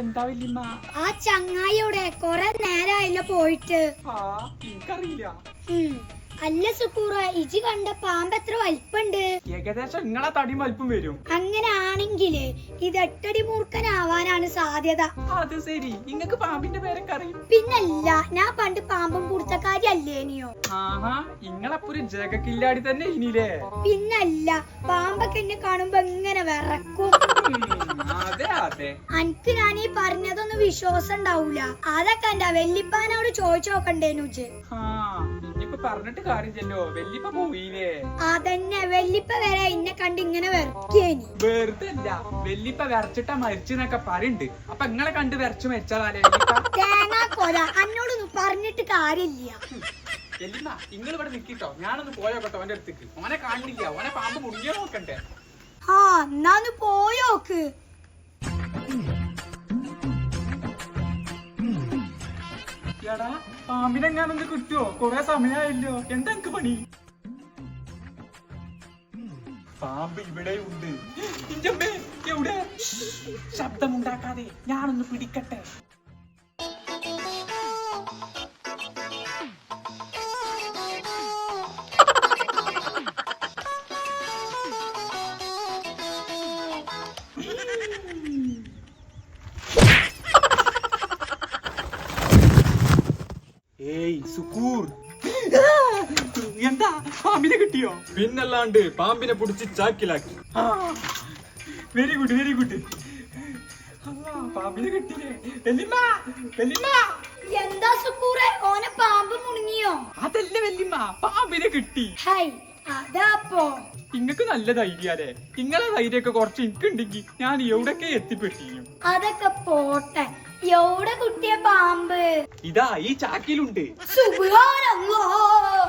എന്താ വല്യമ്മ? ആ ചങ്ങായിയുടെ കൊറേ നേരായില്ല പോയിട്ട്. എനിക്കറിയില്ല. അല്ല സുക്കൂറ ഇജി കണ്ട പാമ്പ് എത്ര വലിപ്പുണ്ട്? ഏകദേശം നിങ്ങളെ തടി വലിപ്പം വരും. അങ്ങനെ ഇത് എട്ടടി മൂർഖനാവാനാണ് സാധ്യത. അത് ശരി. നിങ്ങക്ക് പാമ്പിന്റെ പേരൊക്കെ അറിയും. പിന്നല്ല ഞാൻ പണ്ട് പാമ്പും കൊടുത്ത അല്ലേനിയോ ആഹാ ഇങ്ങളപ്പൊരു ജഗക്കില്ലാടി തന്നെ ഇനിയില്ലേ? പിന്നല്ല പാമ്പൊക്കെ എന്നെ കാണുമ്പോ ഇങ്ങനെ വിറക്കും. അതെ അതെ. അനക്ക് ഞാൻ ഈ പറഞ്ഞതൊന്നും വിശ്വാസം ഉണ്ടാവൂല അതൊക്കെ എന്റെ വെല്ലിപ്പാനോട് ചോദിച്ചു നോക്കണ്ടേനു ആ ഇനിയിപ്പൊ പറഞ്ഞിട്ട് കാര്യമില്ലല്ലോ. പോയില്ലേ? അതന്നെ വെല്ലിപ്പ വരെ എന്നെ കണ്ട് ഇങ്ങനെ വെറുക്കേനി. വെറുതെ അല്ല വല്യപ്പ വരച്ചിട്ടാ മരിച്ചെന്നൊക്കെ പറയുന്നുണ്ട് അപ്പൊ ഇങ്ങളെ കണ്ട് വരച്ചു മരിച്ചതാലേ തേങ്ങാ കൊല അന്നോടൊന്നും പറഞ്ഞിട്ട് കാര്യമില്ല. വല്യമ്മ നിങ്ങൾ ഇവിടെ നിൽക്കിട്ടോ ഞാനൊന്ന് പോയോക്കട്ടോ അവന്റെ അടുത്തേക്ക്. ഓനെ കാണില്ല. ഓനെ പാമ്പ് മുങ്ങിയോ നോക്കണ്ടേ? ആ എന്നാന്ന് പോയോക്ക് എടാ പാമ്പിനെങ്ങാനൊന്ന് കിട്ടുവോ? കൊറേ സമയമായല്ലോ എന്താ എനിക്ക് പണി? പാമ്പ് ഇവിടെ ഉണ്ട്. എവിടെ? ശബ്ദമുണ്ടാക്കാതെ ഞാനൊന്ന് പിടിക്കട്ടെ? ഏയ് സുക്കൂർ. എന്താ? പാമ്പിനെ കിട്ടിയോ? പിന്നല്ലാണ്ട് പാമ്പിനെ പിടിച്ച് ചാക്കിലാക്കി. വെരി ഗുഡ് വെരി ഗുഡ് പാമ്പിനെ കിട്ടിയേ. എന്താ സുക്കൂറെ ഓനെ പാമ്പ് മുണുങ്ങിയോ അതല്ല വെല്ലിമ്മ പാമ്പിനെ കിട്ടി. ഹൈ അതാപ്പോ. ഇങ്ങക്ക് നല്ല ധൈര്യാലേ. ഇങ്ങളെ ധൈര്യമൊക്കെ കുറച്ച് എനിക്കുണ്ടെങ്കിൽ ഞാൻ എവിടൊക്കെ എത്തിപ്പെട്ടിരിക്കും? അതൊക്കെ പോട്ടെ. എവിടെ കുട്ടിയ പാമ്പ്? ഇതാ ഈ ചാക്കിലുണ്ട്. സുബ്ഹാനല്ലാഹ്